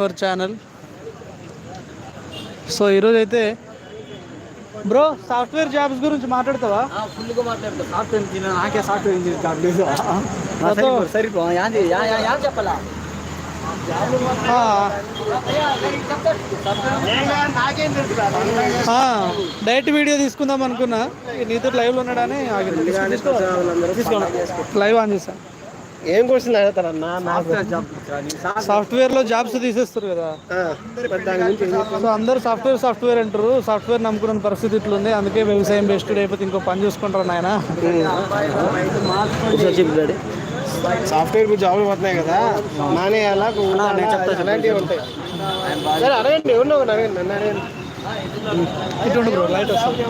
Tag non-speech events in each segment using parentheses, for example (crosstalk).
Our channel so ఈరోజు అయితే bro software jobs గురించి మాట్లాడతావా? ఫుల్గా మాట్లాడతా. సాఫ్ట్వేర్ ఇంజనీర్ నాకే సాఫ్ట్వేర్ ఇంజనీర్ జాబ్ లేదు. సరిపో చెప్పాలా? డైరెక్ట్ వీడియో తీసుకుందాం అనుకున్నా. నీతో లైవ్లో ఉన్నాడని ఆగింది లైవ్ ఆన్ చేసా ఏం క్వశ్చన్ అడుగుతారన్నా? నాకు సాఫ్ట్వేర్ సాఫ్ట్వేర్లో జాబ్స్ తీసేస్తారు కదా. సో అందరూ సాఫ్ట్వేర్ సాఫ్ట్వేర్ అంటారు. సాఫ్ట్వేర్ నమ్ముకున్న పరిస్థితి ఇట్లుంది. అందుకే వ్యవసాయం బెస్ట్ అయిపోతే ఇంకో పని చూసుకుంటారు నాయన. సాఫ్ట్వేర్ జాబులు పోతున్నాయి కదా. మానేయాలా నేను. అలాంటివి ఉంటాయి. సరే అడగండి. ఎవరినో ఒకరిని అడగండి నన్ను అడగండి. ఇటువంటి బ్రో లైట్ వస్తుంది.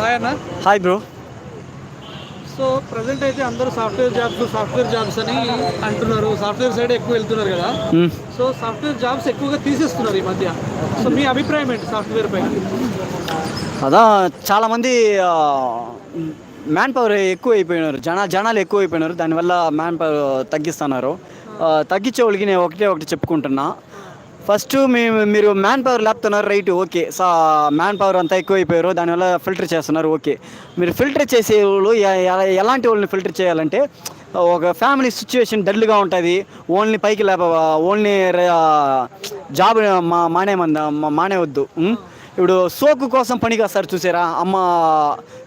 హాయ్ అన్న. హాయ్ బ్రో సో ప్రజెంట్ అయితే అందరూ సాఫ్ట్వేర్ జాబ్స్ సాఫ్ట్వేర్ జాబ్స్ అని అంటున్నారు. సాఫ్ట్వేర్ సైడ్ ఎక్కువ వెళ్తున్నారు కదా. సో సాఫ్ట్వేర్ జాబ్స్ ఎక్కువగా తీసేస్తున్నారు ఈ మధ్య. సో మీ అభిప్రాయం ఏంటి సాఫ్ట్వేర్ పైన? అదా చాలామంది మ్యాన్ పవర్ ఎక్కువ అయిపోయినారు. జన జనాలు ఎక్కువ అయిపోయినారు. దానివల్ల మ్యాన్ పవర్ తగ్గిస్తున్నారు తగ్గించే వాళ్ళకి నేను ఒకటే ఒకటి చెప్పుకుంటున్నా. ఫస్ట్ మీ మీరు మ్యాన్ పవర్ లేపుతున్నారు రైట్ ఓకే సా మ్యాన్ పవర్ అంతా ఎక్కువైపోయారు దానివల్ల ఫిల్టర్ చేస్తున్నారు ఓకే మీరు ఫిల్టర్ చేసే వాళ్ళు ఎలాంటి వాళ్ళని ఫిల్టర్ చేయాలంటే ఒక ఫ్యామిలీ సిచ్యువేషన్ డల్గా ఉంటుంది ఓన్లీ పైకి లేప ఓన్లీ జాబ్ మా మానేమంద మానేవద్దు ఇప్పుడు సోకు కోసం పనికి వస్తారు చూసారా? అమ్మ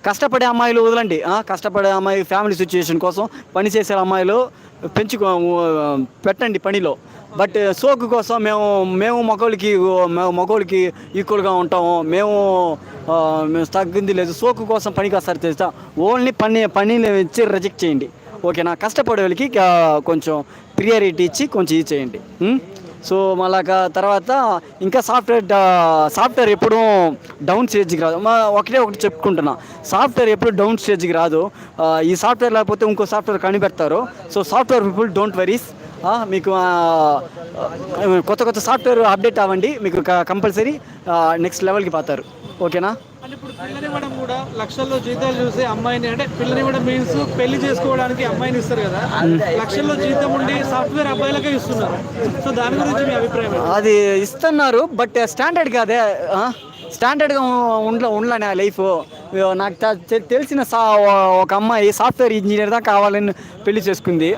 కష్టపడే అమ్మాయిలు వదలండి కష్టపడే అమ్మాయి ఫ్యామిలీ సిచ్యువేషన్ కోసం పని చేసే అమ్మాయిలు పెంచుకో పెట్టండి పనిలో. బట్ సోకు కోసం మేము మేము మగవాళ్ళకి మేము మగవాళ్ళకి ఈక్వల్గా ఉంటాము. మేము మేము తగ్గింది లేదు. సోకు కోసం పనికి వస్తారు చేస్తా ఓన్లీ పని పనిని ఇచ్చి రిజెక్ట్ చేయండి. ఓకేనా? కష్టపడే వాళ్ళకి కొంచెం ప్రియారిటీ ఇచ్చి కొంచెం ఇది చేయండి. సో మళ్ళా తర్వాత ఇంకా సాఫ్ట్వేర్ సాఫ్ట్వేర్ ఎప్పుడు డౌన్ స్టేజ్కి రాదు. ఒకటే ఒకటి చెప్పుకుంటున్నా. సాఫ్ట్వేర్ ఎప్పుడు డౌన్ స్టేజ్కి రాదు. ఈ సాఫ్ట్వేర్ లేకపోతే ఇంకో software కనిపెడతారు. So software people don't worries మీకు కొత్త కొత్త సాఫ్ట్వేర్ అప్డేట్ అవ్వండి. మీకు కంపల్సరీ నెక్స్ట్ లెవెల్కి పోతారు. ఓకేనా? ఇప్పుడు పిల్లనివ్వడం కూడా లక్షల్లో జీతాలు చూసి అమ్మాయిని అంటే పిల్లనివ్వడం మీన్స్ పెళ్ళి చేసుకోవడానికి అమ్మాయిని ఇస్తారు కదా. లక్షల్లో జీతం ఉండి సాఫ్ట్వేర్ అబ్బాయిలకే ఇస్తున్నారు. సో దాని గురించి మీ అభిప్రాయం? అది ఇస్తున్నారు బట్ స్టాండర్డ్ కాదే? స్టాండర్డ్గా ఉండ ఉండలే లైఫ్ నాకు తెలిసిన సా ఒక అమ్మాయి సాఫ్ట్వేర్ ఇంజనీర్ దా కావాలని పెళ్ళి చేసుకుంది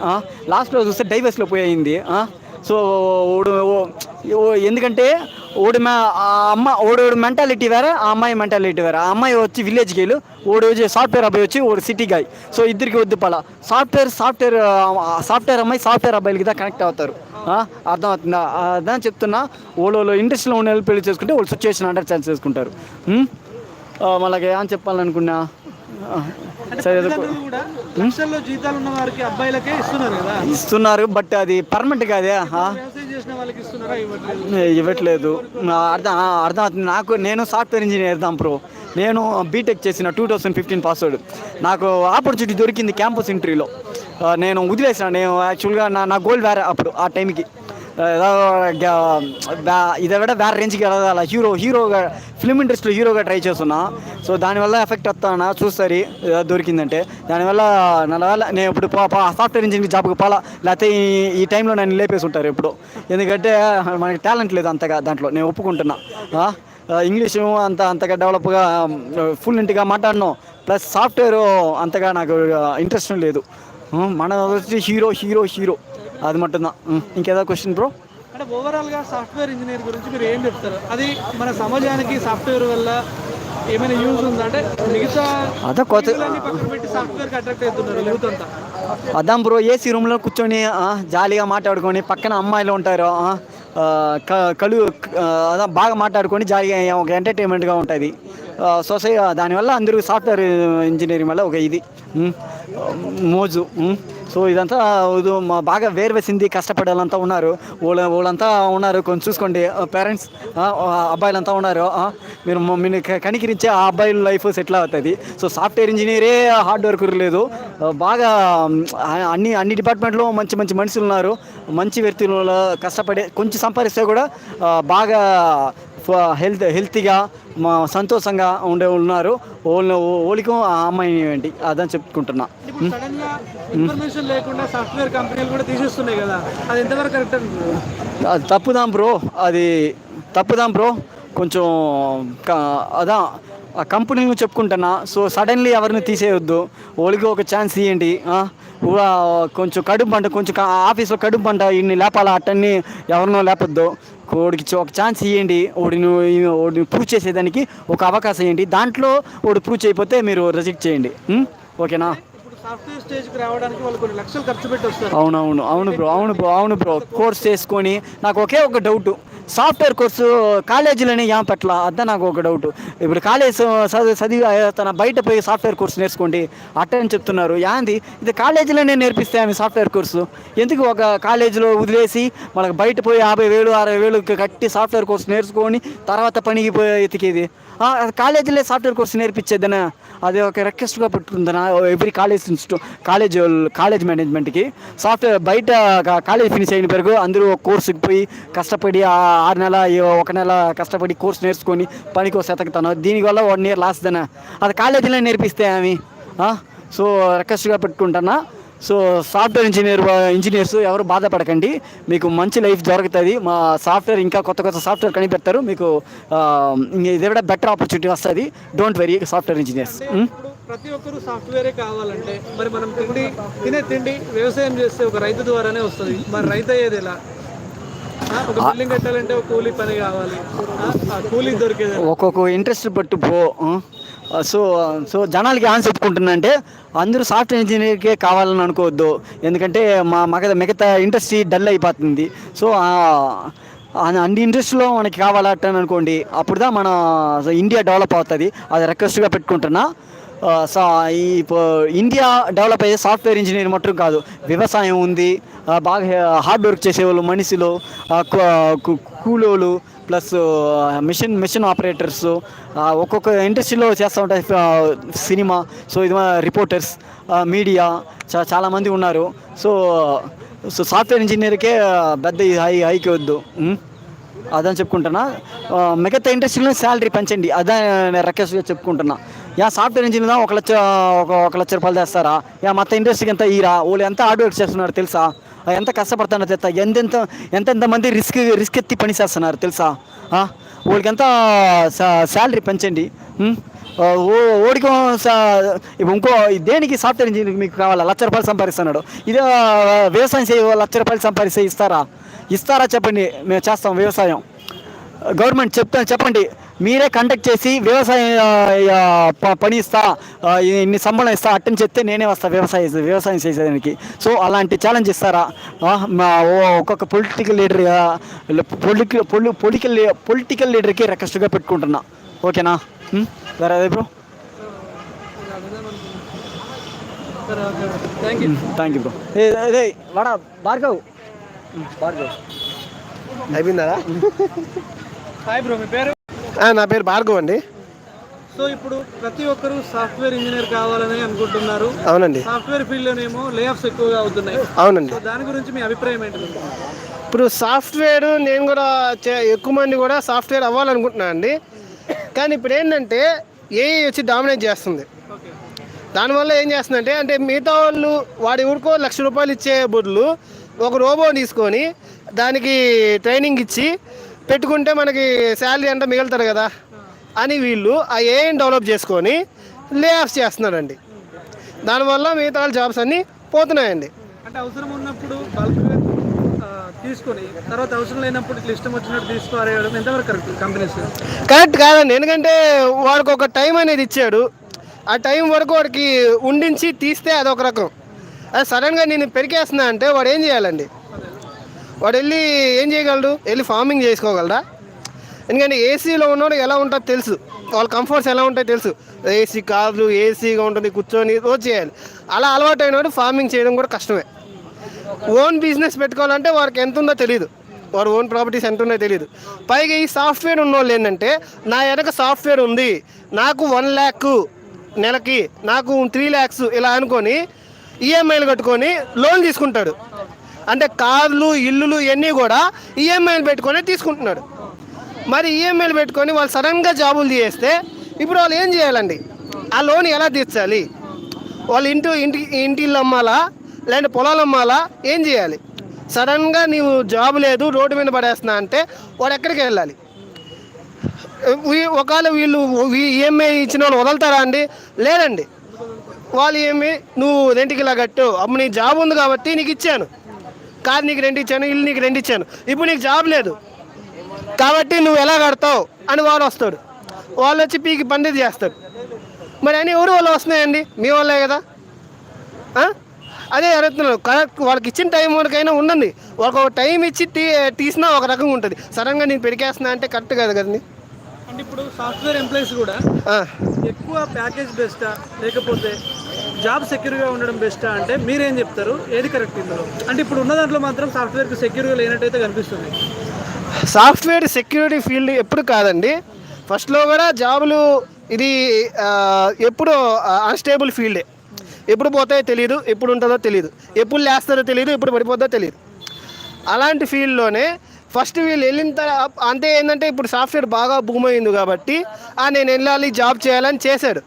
లాస్ట్లో చూస్తే డైవర్స్లో పోయింది సో ఓడు ఓ- ఎందుకంటే ఓడి మా ఆ అమ్మ ఓడోడు మెంటాలిటీ వేరే ఆ అమ్మాయి మెంటాలిటీ వేరే. ఆ అమ్మాయి వచ్చి విలేజ్కి వెళ్ళి ఓడి వచ్చి సాఫ్ట్వేర్ అబ్బాయి వచ్చి ఓడి సిటీ గాయ్. సో ఇద్దరికి వద్దు పలా. సాఫ్ట్వేర్ సాఫ్ట్వేర్ సాఫ్ట్వేర్ అమ్మాయి సాఫ్ట్వేర్ అబ్బాయిలకి దా కనెక్ట్ అవుతారు అర్థం అర్థమవుతుందా? అర్థం చెప్తున్నా. వాళ్ళు ఇండస్ట్రీలో ఉన్న వాళ్ళు పెళ్ళి చేసుకుంటే వాళ్ళు సిచ్యువేషన్ అండర్స్టాండ్ చేసుకుంటారు. మళ్ళీ ఏం చెప్పాలనుకున్నా? సరే తల్లిదండ్రులు కూడా లక్షల్లో జీతాలు ఉన్న వారికి అబ్బాయిలకే ఇస్తున్నారు కదా? ఇస్తున్నారు బట్ అది పర్మనెంట్ కాదే? ఇవ్వట్లేదు? అర్థం అర్థం అవుతుంది. నాకు నేను సాఫ్ట్వేర్ ఇంజనీర్ దాం ప్రో నేను బీటెక్ చేసిన టూ థౌసండ్ ఫిఫ్టీన్ పాస్వర్డ్ నాకు ఆపర్చునిటీ దొరికింది క్యాంపస్ ఇంటర్వ్యూలో నేను వదిలేసిన. నేను యాక్చువల్గా నా నా గోల్ వేరే అప్పుడు ఆ టైంకి ఏదో ఇదే విడ వేరే రేంజ్కి వెళ్ళాలి హీరో హీరోగా ఫిల్మ్ ఇండస్ట్రీలో హీరోగా ట్రై చేస్తున్నా. సో దానివల్ల ఎఫెక్ట్ వస్తానా? చూస్తారు దొరికిందంటే. దానివల్ల నా వల్ల నేను ఇప్పుడు సాఫ్ట్వేర్ ఇంజనీరింగ్ జాబ్కి పోలా. లేకపోతే ఈ ఈ టైంలో నన్ను లేపేసి ఉంటారు ఇప్పుడు ఎందుకంటే మనకి టాలెంట్ లేదు అంతగా దాంట్లో. నేను ఒప్పుకుంటున్నా. ఇంగ్లీషు అంత అంతగా డెవలప్గా ఫుల్ ఇంటిగా మాట్లాడను. ప్లస్ సాఫ్ట్వేర్ అంతగా నాకు ఇంట్రెస్ట్ లేదు. మన వచ్చి హీరో హీరో హీరో అది మట్టుదా ఇంకేదో క్వశ్చన్ బ్రో అంటే ఓవరాల్గా సాఫ్ట్వేర్ ఇంజనీర్ గురించి మీరు ఏం చెప్తారు? అది మన సమాజానికి సాఫ్ట్వేర్ వల్ల ఏమైనా యూజ్ ఉందా? అంటే మిగతా అదే కొత్త సాఫ్ట్వేర్ అట్రాక్ట్ అవుతున్నారు యూత్ అంతా. అదాం బ్రో ఏసీ రూమ్లో కూర్చొని జాలీగా మాట్లాడుకొని పక్కన అమ్మాయిలు ఉంటారు కలు అదా బాగా మాట్లాడుకొని జాలీగా ఒక ఎంటర్టైన్మెంట్గా ఉంటుంది. సొసై దానివల్ల అందరూ సాఫ్ట్వేర్ ఇంజనీరింగ్ వల్ల ఒక ఇది. మోజు. సో ఇదంతా ఇది మా బాగా వేర్వేసింది కష్టపడేలంతా ఉన్నారు. వాళ్ళ వాళ్ళంతా ఉన్నారు. కొంచెం చూసుకోండి. పేరెంట్స్ అబ్బాయిలంతా ఉన్నారు. మీరు మీరు కనికరించే ఆ అబ్బాయిల లైఫ్ సెటిల్ అవుతుంది. సో సాఫ్ట్వేర్ ఇంజనీరే హార్డ్ వర్క్ లేదు. బాగా అన్ని అన్ని డిపార్ట్మెంట్లో మంచి మంచి మనుషులు ఉన్నారు. మంచి వ్యక్తులు కష్టపడే కొంచెం సంపాదిస్తే కూడా బాగా హెల్త్ హెల్తీగా మా సంతోషంగా ఉండే ఉన్నారు. ఓళ్ళు ఓలికో ఆ అమ్మాయిని ఏంటి? అదని చెప్పుకుంటున్నా. ఇన్ఫర్మేషన్ లేకుండా సాఫ్ట్వేర్ కంపెనీలు కూడా తీసేస్తున్నాయి కదా. అది ఎంతవరకు కరెక్ట్ అనుకుంటున్నారు అది తప్పుదాం బ్రో. అది తప్పుదాం బ్రో. కొంచెం అదా కంపెనీ కంపెనీని చెప్పుకుంటున్నా సో సడన్లీ ఎవరిని తీసేయొద్దు. ఓలికి ఒక ఛాన్స్ ఇవ్వండి కొంచెం కడుపు పంట కొంచెం ఆఫీస్లో కడుపు పంట ఇన్ని లేపాలా? అట్టన్ని ఎవరినో లేపొద్దు. ఓడికి ఒక ఛాన్స్ ఇవ్వండి ఓడిని ఓడిని ప్రూవ్ చేసేదానికి ఒక అవకాశం ఇవ్వండి దాంట్లో ఓడి ప్రూవ్ చేయకపోతే మీరు రిజెక్ట్ చేయండి. ఓకేనా? అవునవును. అవును బ్రో. అవును బ్రో. అవును బ్రో. కోర్స్ చేసుకొని నాకు ఒకే ఒక డౌట్. సాఫ్ట్వేర్ కోర్సు కాలేజీలోనే ఏం పట్ల అదే నాకు ఒక డౌట్. ఇప్పుడు కాలేజ్ చదివి చదివి తన బయట పోయి సాఫ్ట్వేర్ కోర్స్ నేర్చుకోండి. అట్ట అని చెప్తున్నారు. యాంది ఇది కాలేజీలోనే నేర్పిస్తే ఆమె సాఫ్ట్వేర్ కోర్సు? ఎందుకు ఒక కాలేజీలో వదిలేసి మనకు బయట పోయి యాభై వేలు అరవై వేలు కట్టి సాఫ్ట్వేర్ కోర్స్ నేర్చుకొని తర్వాత పనికి పోయి ఎతికేది? కాలేజీలో సాఫ్ట్వేర్ కోర్స్ నేర్పించేదనా అది ఒక రిక్వెస్ట్గా పెట్టుకుందనా? ఎవ్రీ కాలేజ్ ఇన్స్టూ కాలేజ్ కాలేజ్ మేనేజ్మెంట్కి సాఫ్ట్వేర్ బయట కాలేజ్ ఫినిష్ అయిన పెరుగు అందరూ కోర్సుకి పోయి కష్టపడి ఆరు నెల ఒక నెల కష్టపడి కోర్స్ నేర్చుకొని పనికి సెతకుతాను. దీనివల్ల వన్ ఇయర్ లాస్ట్ దనా. అది కాలేజీలో నేర్పిస్తే ఆమె సో రిక్వెస్ట్గా పెట్టుకుంటున్నా సో సాఫ్ట్వేర్ ఇంజనీర్ ఇంజనీర్స్ ఎవరు బాధపడకండి. మీకు మంచి లైఫ్ దొరుకుతుంది మా సాఫ్ట్వేర్ ఇంకా కొత్త కొత్త సాఫ్ట్వేర్ కనిపెడతారు. మీకు ఇది కూడా బెటర్ ఆపర్చునిటీ వస్తుంది. Don't very software engineers. ప్రతి ఒక్కరు సాఫ్ట్వేరే కావాలంటే మరి మనం తిండి తినే తిండి వ్యవసాయం చేస్తే ఒక రైతు ద్వారానే వస్తుంది. మరి రైతు అయ్యేది ఎలా? ఒక బిల్డింగ్ కట్టాలంటే ఒక కూలీ పని కావాలి. ఆ, కూలీ దొరికేది? ఒక్కొక్క ఇంట్రెస్ట్ పట్టు పో? సో సో జనాలకి ఆన్సర్ చెప్పుకుంటున్నా అంటే అందరూ సాఫ్ట్వేర్ ఇంజనీర్కే కావాలని అనుకోవద్దు. ఎందుకంటే మా మగ మిగతా ఇండస్ట్రీ డల్ అయిపోతుంది. సో అన్ని ఇండస్ట్రీలో మనకి కావాలట అనుకోండి అప్పుడుదా మన ఇండియా డెవలప్ అవుతుంది. అది రిక్వెస్ట్గా పెట్టుకుంటున్నా. సో ఈ పో- ఇండియా డెవలప్ అయ్యే సాఫ్ట్వేర్ ఇంజనీర్ మట్టం కాదు. వ్యవసాయం ఉంది బాగా హార్డ్ వర్క్ చేసేవాళ్ళు మనిషిలో కూలోళ్ళు ప్లస్ మిషన్ మిషన్ ఆపరేటర్స్ ఒక్కొక్క ఇండస్ట్రీలో చేస్తూ ఉంటాయి సినిమా సో ఇది రిపోర్టర్స్ మీడియా చా చాలామంది ఉన్నారు. సో సో సాఫ్ట్వేర్ ఇంజనీర్కే పెద్ద హై హైకి వద్దు. అదని చెప్పుకుంటున్నా. మిగతా ఇండస్ట్రీలో శాలరీ పెంచండి అదే నేను రిక్వెస్ట్గా చెప్పుకుంటున్నా. యా సాఫ్ట్వేర్ ఇంజనీర్ ఒక లక్ష ఒక ఒక లక్ష రూపాయలు తెస్తారా? యా మొత్తం ఇండస్ట్రీకి ఎంత ఈరా వాళ్ళు ఎంత హార్డ్ వర్క్ చేస్తున్నారు తెలుసా? ఎంత కష్టపడుతున్నారు తెలుసా? ఎంతెంత ఎంతెంత మంది రిస్క్ రిస్క్ ఎత్తి పని చేస్తున్నారు తెలుసా? వాళ్ళకి ఎంత శాలరీ పెంచండి. ఓడికి ఇంకో దేనికి సాఫ్ట్వేర్ ఇంజనీర్ మీకు కావాలా? లక్ష రూపాయలు సంపాదిస్తున్నాడు. ఇదే వ్యవసాయం చేయ లక్ష రూపాయలు సంపాదిస్తే ఇస్తారా? ఇస్తారా చెప్పండి మేము చేస్తాం వ్యవసాయం. గవర్నమెంట్ చెప్తా చెప్పండి. మీరే కండక్ట్ చేసి వ్యవసాయం పని ఇస్తా ఇన్ని సంబంధం ఇస్తా అట్టని చెప్తే నేనే వస్తా వ్యవసాయ వ్యవసాయం చేసేదానికి. సో అలాంటి ఛాలెంజ్ ఇస్తారా? ఒక్కొక్క political leader political political political లీడర్కి రిక్వెస్ట్గా పెట్టుకుంటున్నా. ఓకేనా? వేరే అదే bro thank you thank you bro అదే వాడా భార్గవ్. భార్గవ్. అయిపోయిందా హాయ్ బ్రో మీ పేరు? నా పేరు భార్గవ్ అండి. సో ఇప్పుడు ప్రతి ఒక్కరు సాఫ్ట్వేర్ ఇంజనీర్ కావాలని అనుకుంటున్నారు. అవునండి. సాఫ్ట్వేర్ ఫీల్డ్లోనేమో లే ఆఫ్స్ ఎక్కువగా అవుతున్నాయి. అవునండి. సో దాని గురించి మీ అభిప్రాయం ఏంటి? ఇప్పుడు సాఫ్ట్వేర్ నేను కూడా ఎక్కువ మంది కూడా సాఫ్ట్వేర్ అవ్వాలనుకుంటున్నాను అండి. కానీ ఇప్పుడు ఏంటంటే ఏఐ వచ్చి డామినేట్ చేస్తుంది. దానివల్ల ఏం చేస్తుందంటే అంటే మిగతా వాళ్ళు వాడి ఊరికో లక్ష రూపాయలు ఇచ్చే బదులు ఒక రోబో తీసుకొని దానికి ట్రైనింగ్ ఇచ్చి పెట్టుకుంటే మనకి శాలరీ అంతా మిగులుతారు కదా అని వీళ్ళు ఆ ఏఐని డెవలప్ చేసుకొని లే ఆఫ్ చేస్తున్నారండి. దానివల్ల మిగతా వాళ్ళ జాబ్స్ అన్నీ పోతున్నాయండి. అంటే అవసరం ఉన్నప్పుడు తీసుకొని తర్వాత అవసరం లేనప్పుడు ఇష్టం వచ్చినట్టు తీసుకోరేయడం ఎంతవరకు కరెక్ట్ కంపెనీస్ కరెక్ట్ కాదండి. ఎందుకంటే వాడికి ఒక టైం అనేది ఇచ్చాడు. ఆ టైం వరకు వాడికి ఉండించి తీస్తే అదొక రకం. అది సడన్గా నేను పెరికేస్తున్నా అంటే వాడు ఏం చేయాలండి? వాడు వెళ్ళి ఏం చేయగలడు? వెళ్ళి ఫార్మింగ్ చేసుకోగలరా ఎందుకంటే ఏసీలో ఉన్నవాడు ఎలా ఉంటుందో తెలుసు. వాళ్ళ కంఫర్ట్స్ ఎలా ఉంటాయో తెలుసు. ఏసీ కార్లు ఏసీగా ఉంటుంది కూర్చొని రోజు చేయాలి. అలా అలవాటు అయినవాడు ఫార్మింగ్ చేయడం కూడా కష్టమే. ఓన్ బిజినెస్ పెట్టుకోవాలంటే వారికి ఎంత ఉందో తెలియదు వారు ఓన్ ప్రాపర్టీస్ ఎంత ఉన్నాయో తెలియదు పైగా ఈ సాఫ్ట్వేర్ ఉన్న వాళ్ళు ఏంటంటే నా వెనక సాఫ్ట్వేర్ ఉంది నాకు వన్ ల్యాక్ నెలకి నాకు త్రీ ల్యాక్స్ ఇలా అనుకొని ఈఎంఐలు కట్టుకొని లోన్ తీసుకుంటాడు. అంటే కార్లు ఇల్లులు ఇవన్నీ కూడా ఈఎంఐలు పెట్టుకొని తీసుకుంటున్నాడు. మరి ఈఎంఐలు పెట్టుకొని వాళ్ళు సడన్గా జాబులు తీయేస్తే ఇప్పుడు వాళ్ళు ఏం చేయాలండి? ఆ లోన్ ఎలా తీర్చాలి? వాళ్ళు ఇంటి ఇంటి ఇంటి అమ్మాలా? లేదంటే పొలాలు అమ్మాలా? ఏం చేయాలి? సడన్గా నీవు జాబ్ లేదు రోడ్డు మీద పడేస్తున్నా అంటే వాడు ఎక్కడికి వెళ్ళాలి? ఒకవేళ వీళ్ళు ఈఎంఐ ఇచ్చిన వాళ్ళు వదులుతారా అండి? లేదండి. వాళ్ళు ఏమి నువ్వు రెంటికి ఇలా కట్టు అప్పుడు నీ జాబ్ ఉంది కాబట్టి నీకు ఇచ్చాను. కారు నీకు రెంట్ ఇచ్చాను ఇల్లు నీకు రెంట్ ఇచ్చాను. ఇప్పుడు నీకు జాబ్ లేదు. కాబట్టి నువ్వు ఎలా కడతావు అని వాడు వస్తాడు. వాళ్ళు వచ్చి పీకి పండిత్ చేస్తాడు మరి అని ఎవరు వాళ్ళు వస్తున్నాయండి? మీ వాళ్ళే కదా? అదే అడుగుతున్నాను. కరెక్ట్ వాళ్ళకి ఇచ్చిన టైం వరకైనా ఉండండి. వాళ్ళకి ఒక టైం ఇచ్చి తీ తీసినా ఒక రకంగా ఉంటుంది. సడన్గా నేను పెరిగేస్తున్నా అంటే కరెక్ట్ కాదు కదండి. అంటే ఇప్పుడు సాఫ్ట్వేర్ ఎంప్లాయీస్ కూడా. ఎక్కువ ప్యాకేజ్ బెస్టా లేకపోతే జాబ్ సెక్యూర్గా ఉండడం బెస్టా అంటే మీరేం చెప్తారు? ఏది కరెక్ట్ ఇందులో? అంటే ఇప్పుడు ఉన్న దాంట్లో మాత్రం సాఫ్ట్వేర్కి సెక్యూర్గా లేనట్టయితే కనిపిస్తుంది. సాఫ్ట్వేర్ సెక్యూరిటీ ఫీల్డ్ ఎప్పుడు కాదండి. ఫస్ట్లో కూడా జాబులు ఇది ఎప్పుడు అన్స్టేబుల్ ఫీల్డే. ఎప్పుడు పోతాయో తెలియదు ఎప్పుడు ఉంటుందో తెలియదు ఎప్పుడు లేస్తారో తెలియదు ఎప్పుడు పడిపోద్దో తెలియదు అలాంటి ఫీల్డ్లోనే ఫస్ట్ వీళ్ళు వెళ్ళిన తర్వాత అంతే ఏంటంటే ఇప్పుడు సాఫ్ట్వేర్ బాగా భూమి అయింది కాబట్టి ఆ నేను వెళ్ళాలి జాబ్ చేయాలని చేశాడు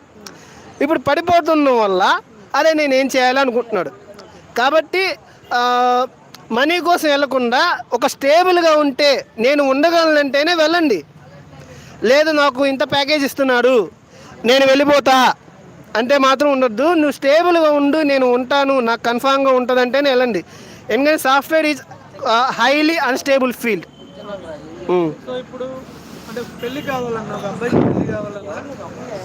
ఇప్పుడు పడిపోతున్న వల్ల అదే నేను ఏం చేయాలనుకుంటున్నాడు కాబట్టి మనీ కోసం వెళ్ళకుండా ఒక స్టేబుల్గా ఉంటే నేను ఉండగలనంటేనే వెళ్ళండి. లేదు నాకు ఇంత ప్యాకేజ్ ఇస్తున్నాడు నేను వెళ్ళిపోతా అంటే మాత్రం ఉండొద్దు. నువ్వు స్టేబుల్గా ఉండు నేను ఉంటాను నాకు కన్ఫామ్గా ఉంటుందంటేనే వెళ్ళండి. ఎందుకంటే software is highly unstable field. ఇప్పుడు అంటే పెళ్ళి కావాలన్నా ఒక అబ్బాయికి పెళ్ళి కావాలన్నా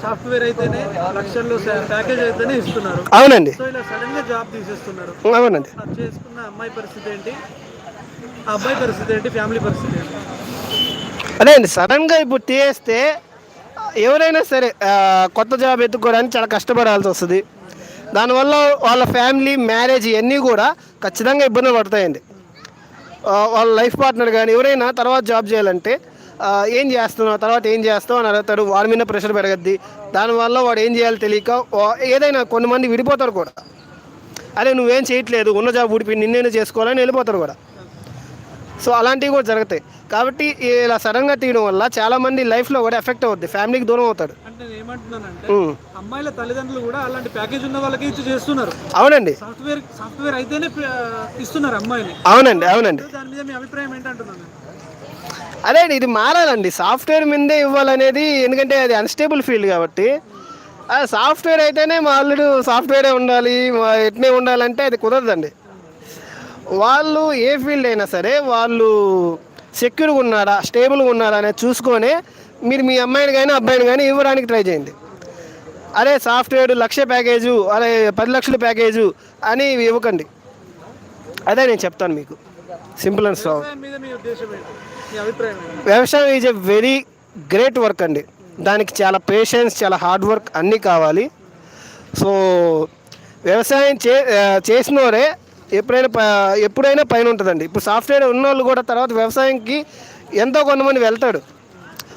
సాఫ్ట్వేర్ అయితేనే లక్షల్లో ప్యాకేజ్ అయితేనే ఇస్తున్నారు. అవునండి. సో ఇలా సడన్గా జాబ్ తీసేస్తున్నారు. అవునండి. చేసుకున్న అమ్మాయి పరిస్థితి ఏంటి? ఆ అబ్బాయి పరిస్థితి ఏంటి? ఫ్యామిలీ పరిస్థితి ఏంటి? అదే అండి సడన్గా ఇప్పుడు తీస్తే ఎవరైనా సరే కొత్త జాబ్ ఎత్తుకోవడానికి చాలా కష్టపడాల్సి వస్తుంది. దానివల్ల వాళ్ళ ఫ్యామిలీ మ్యారేజ్ ఇవన్నీ కూడా ఖచ్చితంగా ఇబ్బందులు పడతాయండి. వాళ్ళ లైఫ్ పార్ట్నర్ కానీ ఎవరైనా తర్వాత జాబ్ చేయాలంటే ఏం చేస్తున్నావు? తర్వాత ఏం చేస్తావు అని అడుగుతాడు. వాడి మీద ప్రెషర్ పెరగద్ది. దానివల్ల వాడు ఏం చేయాలో తెలియక ఏదైనా కొంతమంది విడిపోతారు కూడా. అరే నువ్వేం చేయట్లేదు. ఉన్న జాబ్ ఊడిపోయి నిన్నేనే చేసుకోవాలని వెళ్ళిపోతారు కూడా. సో అలాంటివి కూడా జరుగుతాయి. కాబట్టి ఇలా సడన్గా తీయడం వల్ల చాలా మంది లైఫ్లో కూడా ఎఫెక్ట్ అవుద్ది. ఫ్యామిలీకి దూరం అవుతాడు. అమ్మాయిల తల్లిదండ్రులు కూడా అలాంటి ప్యాకేజ్ ఉన్న వాళ్ళకి ఇచ్చి చేస్తున్నారు. అవునండి. సాఫ్ట్వేర్ సాఫ్ట్వేర్ అయితేనే ఇస్తున్నారు అమ్మాయిని అవునండి అవునండి. దాని మీద మీ అభిప్రాయం ఏంటంటున్నాను? అదే ఇది మారాలండి. సాఫ్ట్వేర్ మీదే ఇవ్వాలనేది ఎందుకంటే అది అన్స్టేబుల్ ఫీల్డ్ కాబట్టి. సాఫ్ట్వేర్ అయితేనే మా అల్లుడు సాఫ్ట్వేరే ఉండాలి ఎట్నే ఉండాలంటే అది కుదరదండి. వాళ్ళు ఏ ఫీల్డ్ అయినా సరే వాళ్ళు సెక్యూర్గా ఉన్నారా స్టేబుల్గా ఉన్నారా అనేది చూసుకొని మీరు మీ అమ్మాయిని కానీ అబ్బాయిని కానీ ఇవ్వడానికి ట్రై చేయండి. అరే సాఫ్ట్వేర్ లక్ష ప్యాకేజు అరే పది లక్షల ప్యాకేజు అని ఇవ్వకండి. అదే నేను చెప్తాను మీకు. Simple and strong. వ్యవసాయం is a very great work అండి. దానికి చాలా పేషెన్స్ చాలా హార్డ్ వర్క్ అన్నీ కావాలి. సో వ్యవసాయం చే చేసినోరే ఎప్పుడైనా ప- ఎప్పుడైనా పైన ఉంటుందండి. ఇప్పుడు సాఫ్ట్వేర్ ఉన్నోళ్ళు కూడా తర్వాత వ్యవసాయంకి ఎంతో కొంతమంది వెళ్తాడు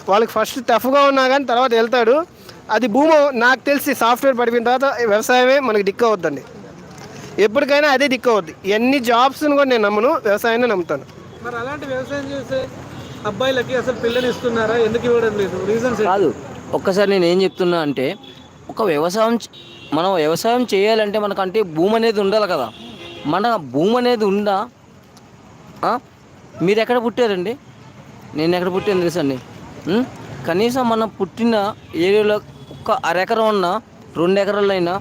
వాళ్ళకి ఫస్ట్ టఫ్గా ఉన్నా కానీ తర్వాత వెళ్తాడు అది భూమి నాకు తెలిసి సాఫ్ట్వేర్ పడిపోయిన తర్వాత వ్యవసాయమే మనకి దిక్కు అవుద్దండి. ఎప్పటికైనా అదే దిక్కు అవుద్ది. ఎన్ని జాబ్స్ని కూడా నేను నమ్మను వ్యవసాయాన్ని నమ్ముతాను. మరి అలాంటి వ్యవసాయం చేసే అబ్బాయిలకి అసలు పిల్లలు ఇస్తున్నారా? ఎందుకు ఇవ్వడం లేదు? రీజన్స్ కాదు. ఒక్కసారి నేను ఏం చెప్తున్నా అంటే ఒక వ్యవసాయం మనం వ్యవసాయం చేయాలంటే మనకంటే భూమి అనేది ఉండాలి కదా. మన భూమి అనేది ఉందా మీరు ఎక్కడ పుట్టారండి? నేను ఎక్కడ పుట్టాను తెలుసండి కనీసం మనం పుట్టిన ఏరియాలో ఒక అరెకరం ఉన్నా రెండు ఎకరాలు అయినా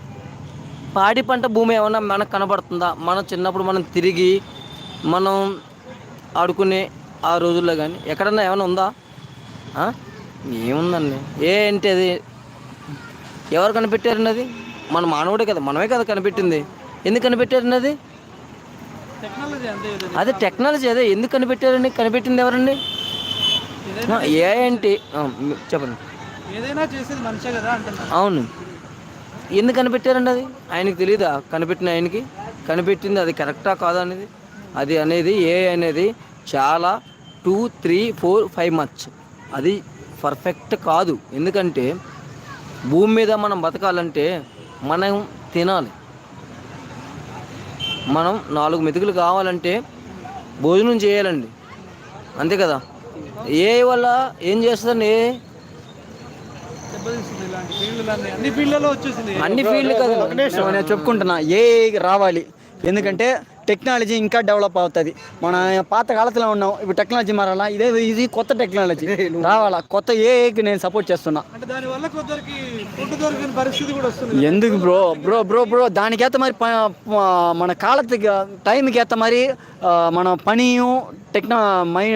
పాడి పంట భూమి ఏమన్నా మనకు కనబడుతుందా? మనం చిన్నప్పుడు మనం తిరిగి మనం ఆడుకునే ఆ రోజుల్లో కానీ ఎక్కడన్నా ఏమైనా ఉందా? ఏముందండి? ఏ అంటే అది? ఎవరు కనిపెట్టారండి అది మన మానవుడే కదా మనమే కదా కనిపెట్టింది. ఎందుకు కనిపెట్టారండి అది. అదే టెక్నాలజీ అదే. ఎందుకు కనిపెట్టారండి కనిపెట్టింది ఎవరండి? ఏ అంటే మీ- చెప్పండి. ఏదైనా చేసేది మనిషే కదా అంటున్నాను అవును. ఎందుకు కనిపెట్టారండి అది ఆయనకి తెలియదా కనిపెట్టిన ఆయనకి? కనిపెట్టింది అది కరెక్టా కాదా అనేది? అది అనేది ఏ అనేది చాలా two three four five months అది పర్ఫెక్ట్ కాదు. ఎందుకంటే భూమి మీద మనం బతకాలంటే మనం తినాలి. మనం నాలుగు మెతుకులు కావాలంటే భోజనం చేయాలండి. అంతే కదా? ఏ వల్ల ఏం చేస్తుందండి? అన్ని ఫీల్డ్ కదా? నేను నేను చెప్పుకుంటున్నా. ఏ రావాలి. ఎందుకంటే టెక్నాలజీ ఇంకా డెవలప్ అవుతుంది. మన పాత కాలంలో ఉన్నాం ఇప్పుడు టెక్నాలజీ మారాలా? ఇదే ఇది కొత్త టెక్నాలజీ. రావాలా? కొత్త ఏఐకి నేను సపోర్ట్ చేస్తున్నా. ఎందుకు బ్రో? బ్రో బ్రో బ్రో దానికేత మరి మన కాలத்துக்கு టైంకి ఏత మరి మన పని టెక్నా మై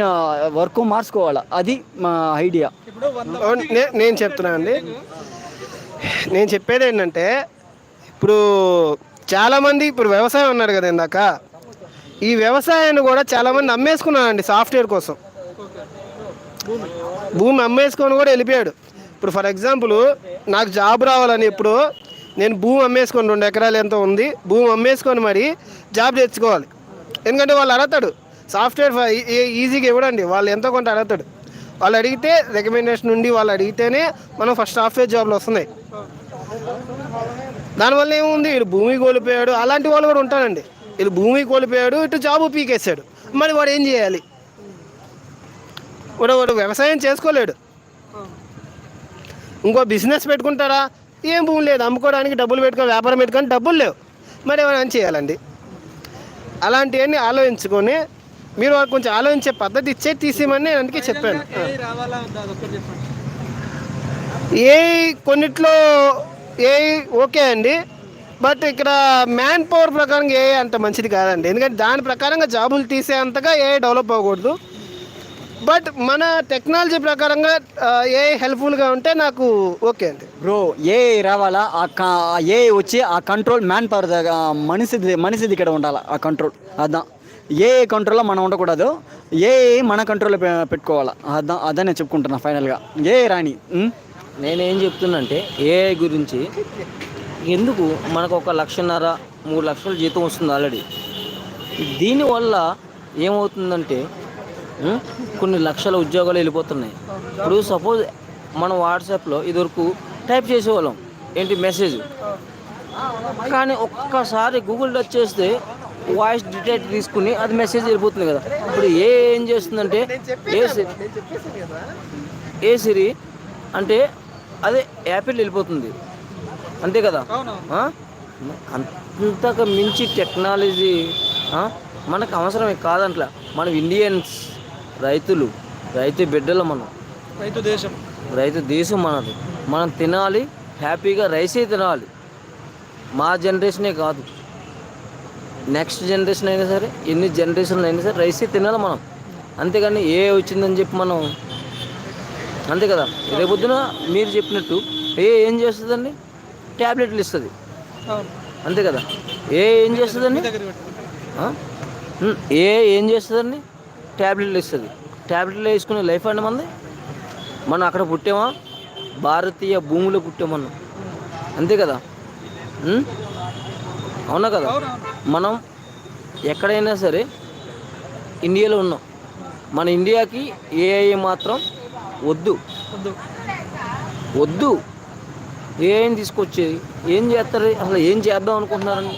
వర్క్ మార్చుకోవాలా? అది మా ఐడియా. నేను చెప్తున్నా అండి. (laughs) నేను చెప్పేది ఏంటంటే ఇప్పుడు చాలామంది ఇప్పుడు వ్యవసాయం అన్నారు కదా ఇందాక. ఈ వ్యవసాయాన్ని కూడా చాలామంది అమ్మేసుకున్నారండి సాఫ్ట్వేర్ కోసం. భూమి అమ్మేసుకొని కూడా వెళ్ళిపోయాడు. ఇప్పుడు ఫర్ ఎగ్జాంపుల్ నాకు జాబ్ రావాలని ఇప్పుడు నేను భూమి అమ్మేసుకొని రెండు ఎకరాలు ఎంత ఉంది భూమి అమ్మేసుకొని మరి జాబ్ తెచ్చుకోవాలి. ఎందుకంటే వాళ్ళు అడతాడు సాఫ్ట్వేర్ ఈజీగా ఇవ్వడండి వాళ్ళు ఎంతో కొంత అడగతాడు. వాళ్ళు అడిగితే రికమెండేషన్ నుండి వాళ్ళు అడిగితేనే మనం ఫస్ట్ సాఫ్ట్వేర్ జాబ్లు వస్తున్నాయి. దానివల్ల ఏముంది? వీడు భూమి కోల్పోయాడు. అలాంటి వాళ్ళు కూడా ఉంటారండి. వీళ్ళు భూమి కోల్పోయాడు ఇటు జాబు పీకేశాడు. మరి వాడు ఏం చేయాలి? వాడు వాడు వ్యవసాయం చేసుకోలేడు. ఇంకో బిజినెస్ పెట్టుకుంటారా ఏం భూమి లేదు. అమ్ముకోవడానికి డబ్బులు పెట్టుకొని వ్యాపారం పెట్టుకొని డబ్బులు లేవు. మరి ఏమైనా చేయాలండి? అలాంటివన్నీ ఆలోచించుకొని మీరు వాళ్ళకి కొంచెం ఆలోచించే పద్ధతి ఇచ్చే తీసేయమని నేను అందుకే చెప్పాను. ఏ కొన్నిట్లో ఏఐ ఓకే అండి. బట్ ఇక్కడ మ్యాన్ పవర్ ప్రకారం ఏఐ అంత మంచిది కాదండి. ఎందుకంటే దాని ప్రకారంగా జాబులు తీసే అంతగా డెవలప్ అవ్వకూడదు. బట్ మన టెక్నాలజీ ప్రకారంగా ఏ హెల్ప్ఫుల్గా ఉంటే నాకు ఓకే అండి. బ్రో ఏ రావాలా? ఆ కా- ఏ వచ్చి ఆ కంట్రోల్ మ్యాన్ పవర్ దగ్గర మనిషిది మనిషిది ఇక్కడ ఉండాలి? ఆ కంట్రోల్ అదా. ఏ కంట్రోల్లో మనం ఉండకూడదు. ఏ మన కంట్రోల్లో పెట్టుకోవాలా? అదా అదే నేను చెప్పుకుంటున్నా ఫైనల్గా ఏ రాణి. నేనేం చెప్తున్నంటే ఏఐ గురించి ఎందుకు మనకు ఒక లక్షన్నర మూడు లక్షల జీతం వస్తుంది ఆల్రెడీ? దీనివల్ల ఏమవుతుందంటే కొన్ని లక్షల ఉద్యోగాలు వెళ్ళిపోతున్నాయి. ఇప్పుడు సపోజ్ మనం వాట్సాప్లో ఇదివరకు టైప్ చేసేవాళ్ళం ఏంటి మెసేజ్? కానీ ఒక్కసారి గూగుల్ టచ్ చేస్తే వాయిస్ డిటెక్ట్ తీసుకుని అది మెసేజ్ వెళ్ళిపోతుంది కదా. ఇప్పుడు ఏ ఏం చేస్తుందంటే ఏ సి- ఏ సిరి అంటే అదే యాపిల్ వెళ్ళిపోతుంది. అంతే కదా? ఆ? అంతకు మించి టెక్నాలజీ? మనకు అవసరమే కాదంట్లా. మనం ఇండియన్స్ రైతులు రైతు బిడ్డలు మనం. రైతు దేశం. రైతు దేశం మనది. మనం తినాలి హ్యాపీగా రైసే తినాలి. మా జనరేషనే కాదు. నెక్స్ట్ జనరేషన్ అయినా సరే ఎన్ని జనరేషన్లు అయినా సరే రైసే తినాలి మనం. అంతేగాని ఏ వచ్చిందని చెప్పి మనం అంతే కదా. రేపొద్దున మీరు చెప్పినట్టు ఏ ఏం చేస్తుందండి? ట్యాబ్లెట్లు ఇస్తుంది. అంతే కదా. ఏ ఏం చేస్తుందండి? ఏ ఏం చేస్తుందండి? ట్యాబ్లెట్లు ఇస్తుంది. ట్యాబ్లెట్లు వేసుకునే లైఫ్ అండి మంది మనం అక్కడ పుట్టామా? భారతీయ భూమిలో పుట్టామన్నాం అంతే కదా? అవునా కదా? మనం ఎక్కడైనా సరే ఇండియాలో ఉన్నాం. మన ఇండియాకి ఏఐ మాత్రం వద్దు. వద్దు. ఏం తీసుకొచ్చేది? ఏం చేస్తారు? అసలు ఏం చేద్దాం అనుకుంటున్నారండి?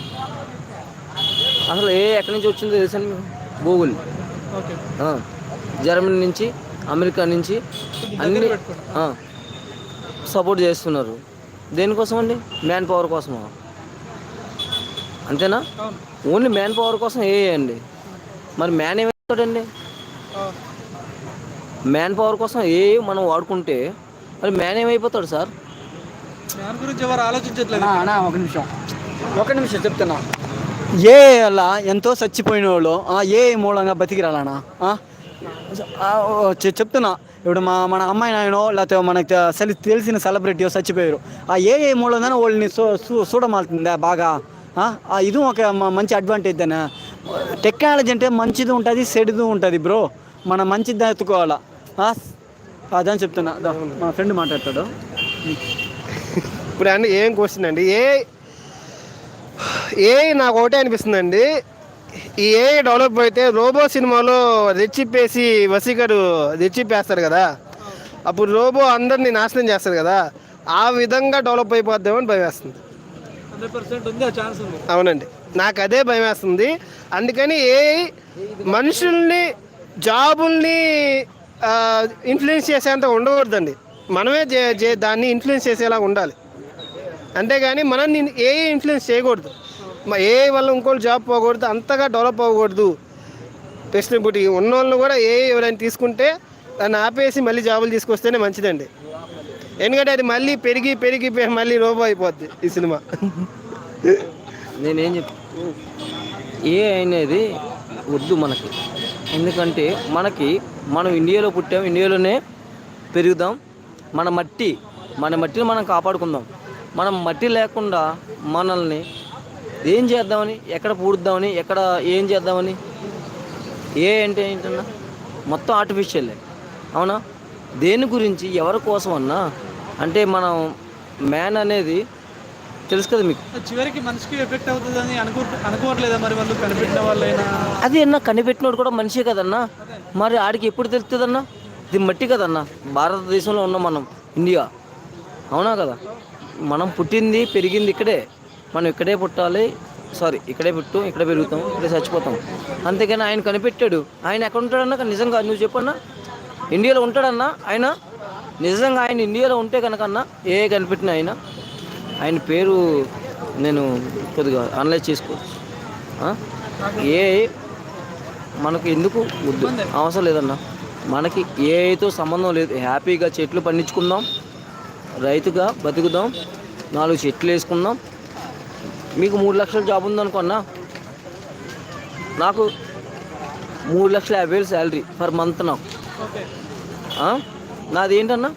అసలు ఏ ఎక్కడి నుంచి వచ్చిందో తెలుసా మీకు? గూగుల్. జర్మనీ నుంచి అమెరికా నుంచి అన్ని సపోర్ట్ చేస్తున్నారు. దేనికోసం అండి మ్యాన్ పవర్ కోసమా? అంతేనా? ఓన్లీ మ్యాన్ పవర్ కోసం ఏ అండి? మరి మ్యాన్ ఏమవుతాడండి. మ్యాన్ పవర్ కోసం ఏ మనం వాడుకుంటే మరి మ్యాన్ ఏమైపోతాడు సార్? దాని గురించి ఎవరు ఆలోచించట్లేదు. అన్నా, అన్నా, ఒక నిమిషం. ఒక నిమిషం చెప్తున్నా. ఏ అలా ఎంతో చచ్చిపోయిన వాళ్ళు ఆ, ఏ మూలంగా బతికిరాలనా చెప్తున్నా. ఇప్పుడు మా మన అమ్మాయి నాయనో లేకపోతే మనకు సెలి- తెలిసిన సెలబ్రిటీ చచ్చిపోయారు. ఆ ఏ ఏ మూలంగా వాళ్ళని చూ చూడమాలుతుందా బాగా? ఇది ఒక మ- మంచి అడ్వాంటేజ్ దాని? టెక్నాలజీ అంటే మంచిది ఉంటుంది చెడుది ఉంటుంది బ్రో. మనం మంచిది ఎత్తుకోవాలా? అదని చెప్తున్నా. మా ఫ్రెండ్ మాట్లాడతాడు. ఇప్పుడు అండి ఏం క్వశ్చన్ అండి? ఏ ఏ నాకు ఒకటే అనిపిస్తుందండి. ఈ ఏ డెవలప్ అయితే రోబో సినిమాలో రెచ్చిప్పేసి వసీకరు రెచ్చిప్పేస్తారు కదా. అప్పుడు రోబో అందరినీ నాశనం చేస్తారు కదా. ఆ విధంగా డెవలప్ అయిపోద్దామని అని భయం వేస్తుంది. అవునండి. నాకు అదే భయం వేస్తుంది. అందుకని ఏ మనుషుల్ని జాబుల్ని ఇన్ఫ్లుయెన్స్ చేసేంత ఉండకూడదండి. మనమే చే- దాన్ని ఇన్ఫ్లుయెన్స్ చేసేలా ఉండాలి. అంతేగాని మనం ఏ ఇన్ఫ్లుయెన్స్ చేయకూడదు. ఏ వల్ల ఇంకోళ్ళు జాబ్ పోకూడదు అంతగా డెవలప్ అవ్వకూడదు. ప్రశ్న ఇప్పుడు ఉన్న వాళ్ళని కూడా ఏ ఎవరైనా తీసుకుంటే దాన్ని ఆపేసి మళ్ళీ జాబులు తీసుకొస్తేనే మంచిదండి. ఎందుకంటే అది మళ్ళీ పెరిగి పెరిగి పెరిగి మళ్ళీ రోబో అయిపోద్ది ఈ సినిమా. నేనేం చెప్ ఏ అనేది వద్దు మనకి. ఎందుకంటే మనకి మనం ఇండియాలో పుట్టాం ఇండియాలోనే పెరుగుదాం. మన మట్టి మన మట్టిని మనం కాపాడుకుందాం. మనం మట్టి లేకుండా మనల్ని ఏం చేద్దామని ఎక్కడ పూడుద్దామని ఎక్కడ ఏం చేద్దామని? ఏ అంటే ఏంటన్నా? మొత్తం ఆర్టిఫిషియలే అవునా? దేని గురించి ఎవరి కోసం అన్నా అంటే మనం మ్యాన్ అనేది తెలుసు కదా మీకు? చివరికి మనిషికి ఎఫెక్ట్ అవుతుందని అనుకో అనుకోవట్లేదా మరి వాళ్ళు కనిపెట్టిన వాళ్ళైనా? అది అన్న కనిపెట్టినోడు కూడా మనిషే కదన్నా. మరి ఆడికి ఎప్పుడు తెలుస్తుందన్నా ఇది మట్టి కదన్నా. భారతదేశంలో ఉన్నాం మనం ఇండియా. అవునా కదా? మనం పుట్టింది పెరిగింది ఇక్కడే. మనం ఇక్కడే పుట్టాలి. సారీ ఇక్కడే పుట్టు ఇక్కడే పెరుగుతాం ఇక్కడే చచ్చిపోతాం. అంతేగాని ఆయన కనిపెట్టాడు. ఆయన ఎక్కడ ఉంటాడన్నా? నిజంగా నువ్వు చెప్పన్నా? ఇండియాలో ఉంటాడన్నా? ఆయన నిజంగా ఆయన ఇండియాలో ఉంటే కనుకన్నా ఏ కనిపెట్టిన ఆయన ఆయన పేరు నేను కొద్దిగా అనలైజ్ చేసుకోవచ్చు? ఏ మనకు ఎందుకు వద్దు? అవసరం లేదన్నా. మనకి ఏతో సంబంధం లేదు. హ్యాపీగా చెట్లు పండించుకుందాం రైతుగా బతుకుదాం నాలుగు చెట్లు వేసుకుందాం. మీకు మూడు లక్షల జాబ్ ఉందనుకున్నా నాకు మూడు లక్షల యాభై వేలు శాలరీ పర్ మంత్ నాకు? నాది ఏంటన్నా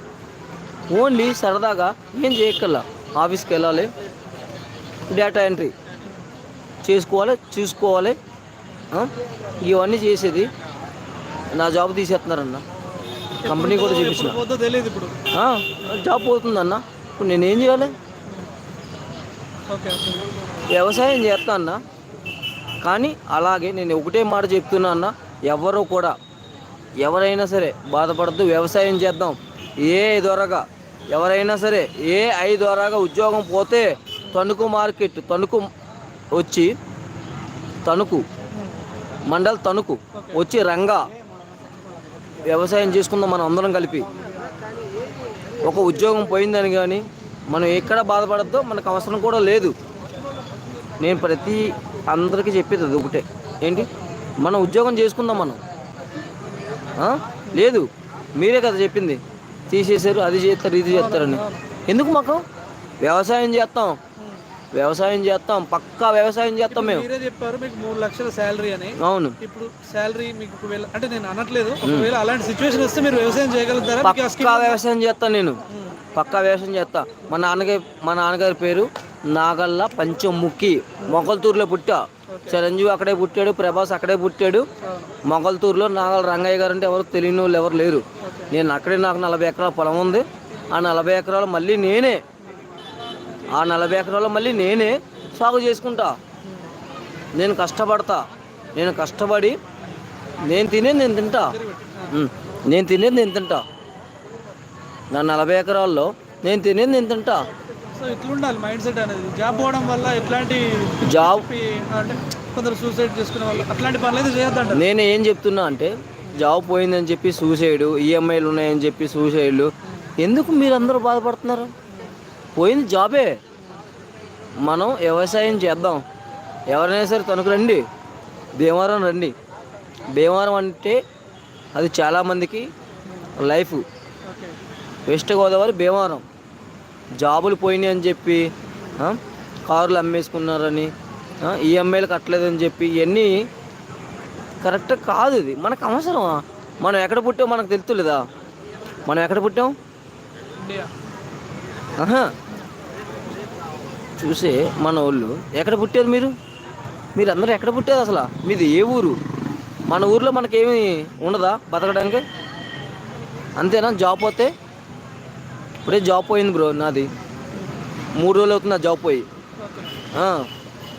ఓన్లీ సరదాగా ఏం చేయక్కర్లా. ఆఫీస్కి వెళ్ళాలి. డేటా ఎంట్రీ చేసుకోవాలి చూసుకోవాలి? ఇవన్నీ చేసేది. నా జాబ్ తీసేస్తున్నారన్న. కంపెనీ కూడా చూపించిన. జాబ్ పోతుందన్న. ఇప్పుడు నేనేం చేయాలి? వ్యవసాయం చేస్తా అన్న. కానీ అలాగే నేను ఒకటే మాట చెప్తున్నా అన్న. ఎవరు కూడా ఎవరైనా సరే బాధపడద్దు. వ్యవసాయం చేద్దాం. ఏ ద్వారాగా ఎవరైనా సరే ఏ ఐ ద్వారాగా ఉద్యోగం పోతే తణుకు మార్కెట్ తణుకు వచ్చి తణుకు మండల్ తణుకు వచ్చి రంగా వ్యవసాయం చేసుకుందాం మనం అందరం కలిపి. ఒక ఉద్యోగం పోయిందని కానీ మనం ఎక్కడ బాధపడద్దో మనకు అవసరం కూడా లేదు. నేను ప్రతి అందరికీ చెప్పేది అది ఒకటే. ఏంటి? మనం ఉద్యోగం చేసుకుందాం మనం. లేదు. మీరే కదా చెప్పింది. తీసేశారు అది చేస్తారు ఇది చేస్తారని. ఎందుకు మాకు? వ్యవసాయం చేస్తాం. వ్యవసాయం చేస్తాం. పక్కా వ్యవసాయం చేస్తాం మేము. మీరే చెప్పారు మీకు మూడు లక్షల శాలరీ అని. అవును. ఇప్పుడు శాలరీ మీకు అంటే నేను అనట్లేదు ఒకవేళ అలాంటి సిచ్యువేషన్ వస్తే మీరు వ్యవసాయం చేయగలుగుతారా? పక్కా వ్యవసాయం చేస్తాను నేను. పక్కా వ్యవసాయం చేస్తా. మా నాన్నగారి మా నాన్నగారి పేరు నాగల్ల పంచముఖి. మొగల్తూరులో పుట్టా. చిరంజీవి అక్కడే పుట్టాడు ప్రభాస్ అక్కడే పుట్టాడు. మొగల్తూరులో నాగల రంగయ్య గారు అంటే ఎవరు తెలియని వాళ్ళు ఎవరు లేరు. నేను అక్కడే నాకు నలభై ఎకరాల పొలం ఉంది. ఆ నలభై ఎకరాలు మళ్ళీ నేనే ఆ నలభై ఎకరాలు మళ్ళీ నేనే సాగు చేసుకుంటా. నేను కష్టపడతా నేను కష్టపడి నేను తినేది నేను తింటా. నేను తినేది నేను తింటా. నా నలభై ఎకరాల్లో నేను తినేది నేను తింటా. సో ఇట్లుండాలి మైండ్ సెట్ అనేది. జాబ్ పోవడం వల్ల ఎట్లాంటి జాబ్ అంటే కొందరు సూసైడ్ చేసుకునే వాళ్ళు అట్లాంటి పనులు అయితే చేయొద్దంట నేను ఏం చెప్తున్నా అంటే జాబ్ పోయిందని చెప్పి సూసైడ్ ఈఎంఐలు ఉన్నాయని చెప్పి సూసైడ్లు ఎందుకు మీరందరూ బాధపడుతున్నారు? పోయింది జాబే. మనం వ్యవసాయం చేద్దాం. ఎవరైనా సరే తణుకు రండి. భీమవరం రండి. భీమవరం అంటే అది చాలామందికి లైఫ్. వెస్ట్ గోదావరి భీమవరం. జాబులు పోయినాయి అని చెప్పి కార్లు అమ్మేసుకున్నారని ఈఎంఐలు కట్టలేదని చెప్పి ఇవన్నీ కరెక్ట్ కాదు ఇది. మనకు అవసరమా మనం ఎక్కడ పుట్టాం మనకు తెలుతులేదా? మనం ఎక్కడ పుట్టాం? ఆహా. చూసే మన వాళ్ళు ఎక్కడ పుట్టారు మీరు? మీరు అందరూ ఎక్కడ పుట్టారు అసలు? మీది ఏ ఊరు? మన ఊర్లో మనకేమి ఉండదా బతకడానికి? అంతేనా? జాబ్ పోతే? ఇప్పుడే జాబ్ పోయింది బ్రో నాది. మూడు రోజులు అవుతుంది జాబ్ పోయి.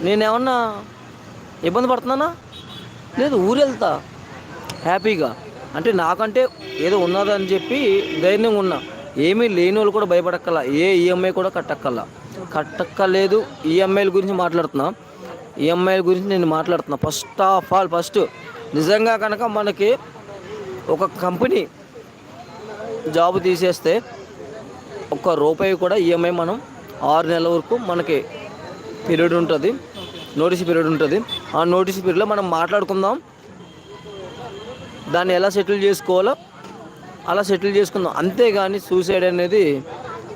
నేనేమన్నా ఇబ్బంది పడుతున్నానా? లేదు ఊరు వెళ్తా హ్యాపీగా. అంటే నాకంటే ఏదో ఉన్నదని చెప్పి ధైర్యంగా ఉన్నా. ఏమీ లేని వాళ్ళు కూడా భయపడక్కల. ఏ ఈఎంఐ కూడా కట్టక్కల. కట్టక్కలేదు ఈఎంఐల గురించి మాట్లాడుతున్నా. ఈఎంఐల గురించి నేను మాట్లాడుతున్నా. ఫస్ట్ ఆఫ్ ఆల్ ఫస్ట్ నిజంగా కనుక మనకి ఒక కంపెనీ జాబ్ తీసేస్తే ఒక్క రూపాయి కూడా ఈఎంఐ మనం ఆరు నెలల వరకు మనకి పీరియడ్ ఉంటుంది. నోటీస్ పీరియడ్ ఉంటుంది. ఆ నోటీస్ పీరియడ్లో మనం మాట్లాడుకుందాం. దాన్ని ఎలా సెటిల్ చేసుకోవాలో అలా సెటిల్ చేసుకుందాం. అంతేగాని సూసైడ్ అనేది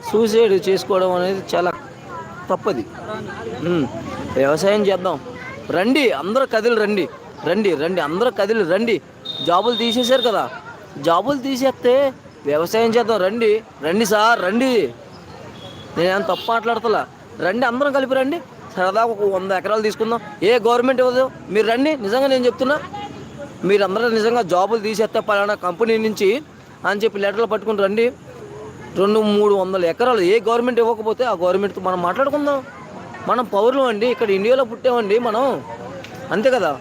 సూసైడ్ చేసుకోవడం అనేది చాలా తప్పది. వ్యవసాయం చేద్దాం. రండి అందరూ కదిలి రండి. రండి రండి అందరూ కదిలి రండి. జాబులు తీసేశారు కదా. జాబులు తీసేస్తే వ్యవసాయం చేద్దాం. రండి రండి సార్ రండి. నేనేం తప్పు మాట్లాడతలా? రండి అందరం కలిపి రండి. సరదాగా ఒక వంద ఎకరాలు తీసుకుందాం. ఏ గవర్నమెంట్ ఇవ్వదు మీరు రండి. నిజంగా నేను చెప్తున్నా మీరందరూ నిజంగా జాబులు తీసేస్తే పలానా కంపెనీ నుంచి అని చెప్పి లెటర్లు పట్టుకుని రండి. రెండు మూడు వందల ఎకరాలు ఏ గవర్నమెంట్ ఇవ్వకపోతే ఆ గవర్నమెంట్తో మనం మాట్లాడుకుందాం. మనం పౌరులు అండి. ఇక్కడ ఇండియాలో పుట్టామండి మనం. అంతే కదా?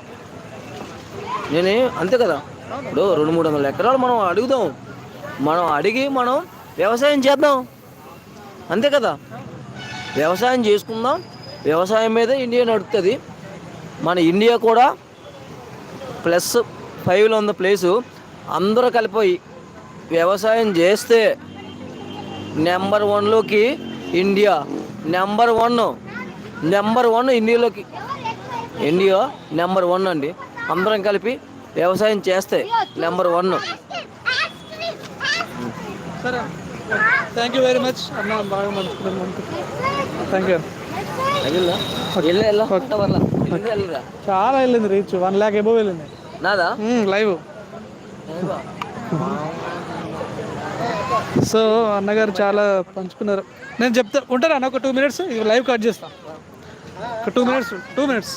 నేనే అంతే కదా? ఇప్పుడు రెండు మూడు వందల ఎకరాలు మనం అడుగుదాం. మనం అడిగి మనం వ్యవసాయం చేద్దాం. అంతే కదా? వ్యవసాయం చేసుకుందాం. వ్యవసాయం మీదే ఇండియా నడుపుతుంది. మన ఇండియా కూడా ప్లస్ ఫైవ్లో ఉన్న ప్లేసు. అందరూ కలిపోయి వ్యవసాయం చేస్తే number వన్లోకి India number one number one ఇండియాలోకి. India number one అండి. అందరం కలిపి వ్యవసాయం చేస్తే నెంబర్ వన్. సరే. Thank you very much. అన్న బాగా మంచి థ్యాంక్ యూ చాలా వెళ్ళింది రీచ్. వన్ ల్యాక్ ఎబో వెళ్ళింది. నాదా? లైవ్. సో అన్నగారు చాలా పంచుకున్నారు. నేను చెప్తా ఉంటారా అన్న? ఒక టూ మినిట్స్? ఇది లైవ్ కట్ చేస్తా. ఒక two minutes two minutes.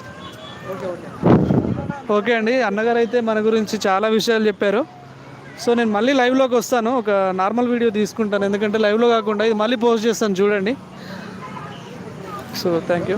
Okay అండి. అన్నగారు అయితే మన గురించి చాలా విషయాలు చెప్పారు. సో నేను మళ్ళీ లైవ్లోకి వస్తాను. ఒక నార్మల్ వీడియో తీసుకుంటాను. ఎందుకంటే లైవ్లో కాకుండా ఇది మళ్ళీ పోస్ట్ చేస్తాను. చూడండి. So thank you